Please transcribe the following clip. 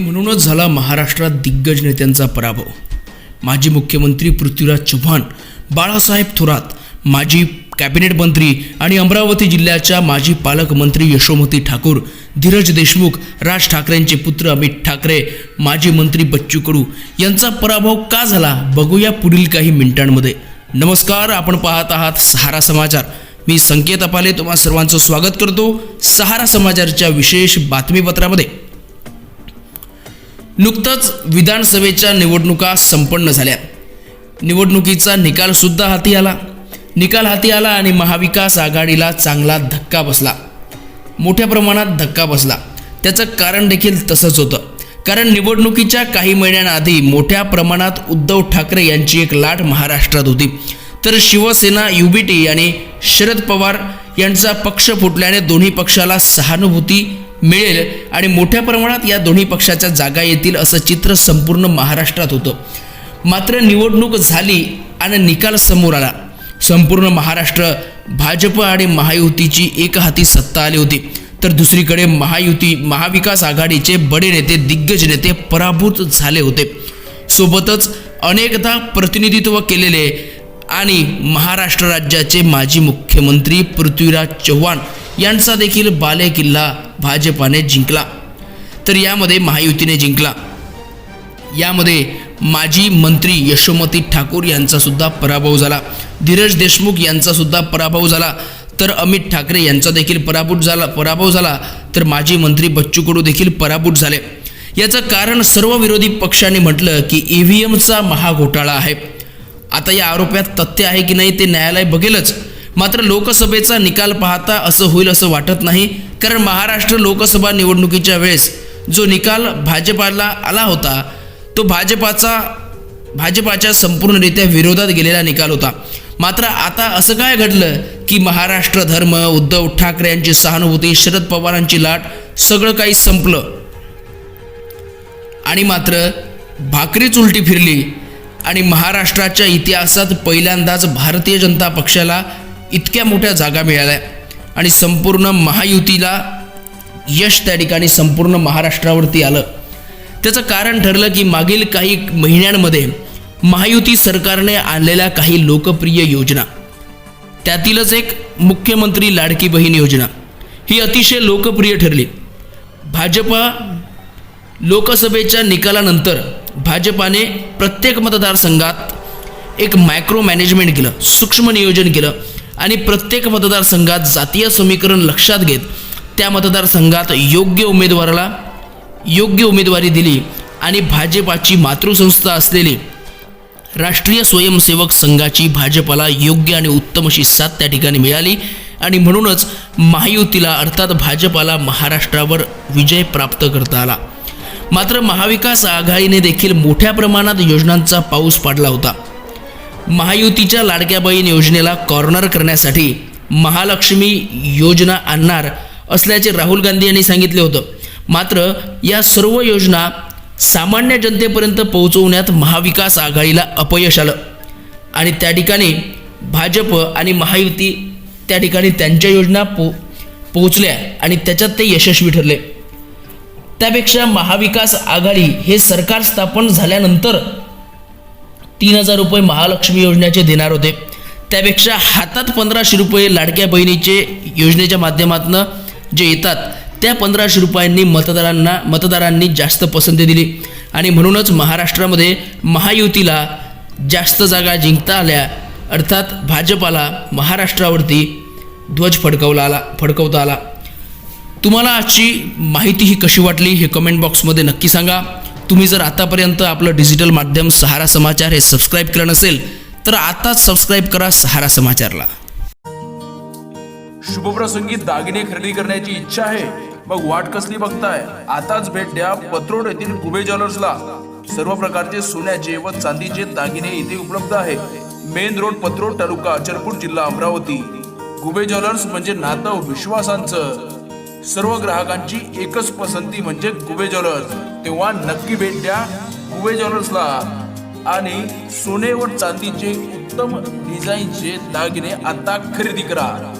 म्हणूनच झाला महाराष्ट्रात दिग्गज नेत्यांचा पराभव. माजी मुख्यमंत्री पृथ्वीराज चव्हाण बाळासाहेब थोरात माजी कॅबिनेट मंत्री आणि अमरावती जिल्ह्याच्या माजी पालकमंत्री यशोमती ठाकूर धीरज देशमुख राज ठाकरेंचे पुत्र अमित ठाकरे माजी मंत्री बच्चू कडू यांचा पराभव का झाला बघूया पुढील काही मिनिटांमध्ये. नमस्कार आपण पाहत आहात सहारा समाचार. मी संकेत अपाले तुम्हा सर्वांचं स्वागत करतो सहारा समाचारच्या विशेष बातमीपत्रामध्ये. नुकतंच विधानसभेच्या निवडणुका संपन्न झाल्या. निवडणुकीचा निकालसुद्धा हाती आला. निकाल हाती आला आणि महाविकास आघाडीला चांगला धक्का बसला. मोठ्या प्रमाणात धक्का बसला. त्याचं कारण देखील तसंच होतं. कारण निवडणुकीच्या काही महिन्यांआधी मोठ्या प्रमाणात उद्धव ठाकरे यांची एक लाट महाराष्ट्रात होती. तर शिवसेना युबीटी आणि शरद पवार यांचा पक्ष फुटल्याने दोन्ही पक्षाला सहानुभूती मिळेल आणि मोठ्या प्रमाणात या दोन्ही पक्षाच्या जागा येतील असं चित्र संपूर्ण महाराष्ट्रात होतं. मात्र निवडणूक झाली आणि निकाल समोर आला. संपूर्ण महाराष्ट्र भाजप आणि महायुतीची एकहाती सत्ता आली होती. तर दुसरीकडे महायुती महाविकास आघाडीचे बडे नेते दिग्गज नेते पराभूत झाले होते. सोबतच अनेकदा प्रतिनिधित्व केलेले आणि महाराष्ट्र राज्याचे माजी मुख्यमंत्री पृथ्वीराज चव्हाण यांचा देखील बालेकिल्ला भाजपाने जिंकला. तर यामध्ये महायुतीने जिंकला. यामध्ये माजी मंत्री यशोमती ठाकूर यांचा सुद्धा पराभव झाला. धीरज देशमुख यांचा सुद्धा पराभव झाला. तर अमित ठाकरे यांचा देखील पराभूत झाला पराभव झाला. तर माजी मंत्री बच्चू कडू देखील पराभूत झाले. याचं कारण सर्व विरोधी पक्षांनी म्हटलं की ई व्ही एमचा महाघोटाळा आहे. आता या आरोपात तथ्य आहे की नाही ते न्यायालय बघेलच. मात्र लोकसभेचा निकाल पाहता असं होईल असं वाटत नाही कारण महाराष्ट्र लोकसभा निवडणुकीच्या वेळेस जो निकाल भाजपाला आला होता तो भाजपाचा भाजपाच्या संपूर्णरित्या विरोधात गेलेला निकाल होता. मात्र आता असं काय घडलं की महाराष्ट्र धर्म उद्धव ठाकरे यांची सहानुभूती शरद पवारांची लाट सगळं काही संपलं. आणि मात्र भाकरीच उलटी फिरली आणि महाराष्ट्राच्या इतिहासात पहिल्यांदाच भारतीय जनता पक्षाला इतक्या मोठ्या जागा मिळाल्या आणि संपूर्ण महायुतीला यश त्या ठिकाणी संपूर्ण महाराष्ट्रावरती आलं. त्याचं कारण ठरलं की मागील काही महिन्यांमध्ये महायुती सरकारने आणलेल्या काही लोकप्रिय योजना त्यातीलच एक मुख्यमंत्री लाडकी बहीण योजना ही अतिशय लोकप्रिय ठरली. भाजपा लोकसभेच्या निकालानंतर भाजपाने प्रत्येक मतदारसंघात एक मायक्रो मॅनेजमेंट केलं सूक्ष्म नियोजन केलं आणि प्रत्येक मतदारसंघात जातीय समीकरण लक्षात घेत त्या मतदारसंघात योग्य उमेदवाराला योग्य उमेदवारी दिली आणि भाजपाची मातृसंस्था असलेली राष्ट्रीय स्वयंसेवक संघाची भाजपाला योग्य आणि उत्तम अशी साथ त्या ठिकाणी मिळाली. आणि म्हणूनच महायुतीला अर्थात भाजपाला महाराष्ट्रावर विजय प्राप्त करता आला. मात्र महाविकास आघाडीने देखील मोठ्या प्रमाणात योजनांचा पाऊस पाडला होता. महायुतीच्या लाडक्या बहीण योजनेला कॉर्नर करण्यासाठी महालक्ष्मी योजना आणणार असल्याचे राहुल गांधी यांनी सांगितले होतं. मात्र या सर्व योजना सामान्य जनतेपर्यंत पोहोचवण्यात महाविकास आघाडीला अपयश आलं. आणि त्या ठिकाणी भाजप आणि महायुती त्या ठिकाणी त्यांच्या योजना पो पोहोचल्या आणि त्याच्यात ते यशस्वी ठरले. त्यापेक्षा महाविकास आघाडी हे सरकार स्थापन झाल्यानंतर तीन हजार रुपये महालक्ष्मी योजनेचे देणार होते. त्यापेक्षा हातात पंधराशे रुपये लाडक्या बहिणीचे योजनेच्या माध्यमातून जे येतात त्या पंधराशे रुपयांनी मतदारांना मतदारांनी जास्त पसंती दिली. आणि म्हणूनच महाराष्ट्रामध्ये महायुतीला जास्त जागा जिंकता आल्या. अर्थात भाजपाला महाराष्ट्रावरती ध्वज फडकवला आला फडकवता आला. तुम्हाला आजची माहिती ही कशी वाटली हे कमेंट बॉक्समध्ये नक्की सांगा. तुम्ही जर आतापर्यंत आपलं डिजिटल माध्यम सहारा समाचार हे सबस्क्राईब केलं नसेल तर आताच सबस्क्राईब करा सहारा समाचारला. शुभप्रसंगी दागिने खरेदी करण्याची इच्छा आहे. मग वाट कसली बघताय? आताच भेट द्या पत्रोड येथील कुबे ज्वेलर्सला. सर्व प्रकारचे सोन्याचे व चांदीचे दागिने इथे उपलब्ध आहेत मेन रोड पत्रोड तालुका अचलपूर जिल्हा अमरावती. कुबे ज्वेलर्स म्हणजे नातं विश्वासांचं. सर्व ग्राहकांची एकच पसंती म्हणजे कुबे ज्वेलर्स. तेव्हा नक्की भेट द्या. कुबे ज्वेलर्सला आणि सोने व चांदीचे उत्तम डिझाईनचे दागिने आता खरेदी करा.